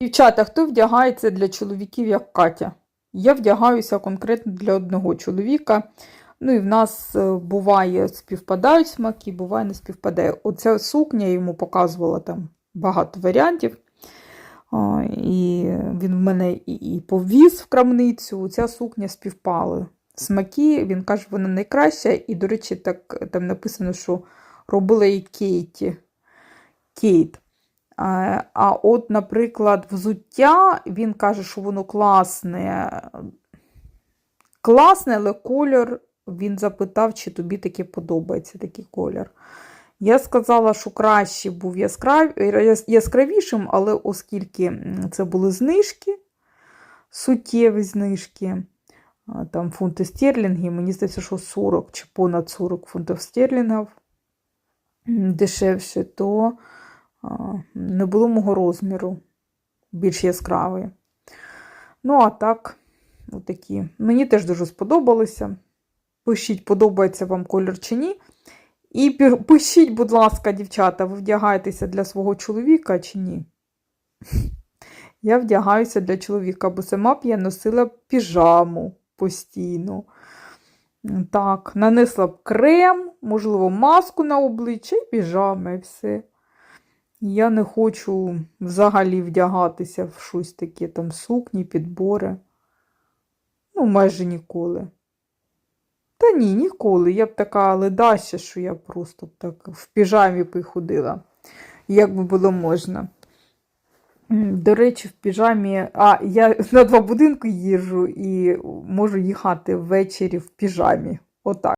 Дівчата, хто вдягається для чоловіків, як Катя? Я вдягаюся конкретно для одного чоловіка. Ну і в нас е, буває співпадають смаки, буває не співпадає. Оця сукня йому показувала там багато варіантів. І він в мене і, повіз в крамницю. Ця сукня співпали. Смаки, він каже, вона найкраща. І, до речі, так там написано, що робила і Кейті. Кейт. А, а от, наприклад, взуття, він каже, що воно класне. Класне, але кольор, він запитав, чи тобі таке подобається такий колір. Я сказала, що краще був яскрав... яскравішим, але оскільки це були знижки, суттєві знижки, там фунти стерлінгів, мені здається, що 40 чи понад 40 фунтів стерлінгів дешевше, то не було мого розміру, більш яскравий. Ну, а так, отакі. Мені теж дуже сподобалося. Пишіть, подобається вам колір чи ні. І пишіть, будь ласка, дівчата, ви вдягаєтеся для свого чоловіка чи ні? Я вдягаюся для чоловіка, бо сама б я носила піжаму постійно. Так, нанесла б крем, можливо, маску на обличчя і піжами, все. Я не хочу взагалі вдягатися в щось таке, там сукні, підбори. Ну, майже ніколи. Та ні, ніколи. Я б така ледаща, що я просто так в піжамі б і ходила, як би було можна. До речі, в піжамі. А, я на два будинки їжджу і можу їхати ввечері в піжамі. Отак.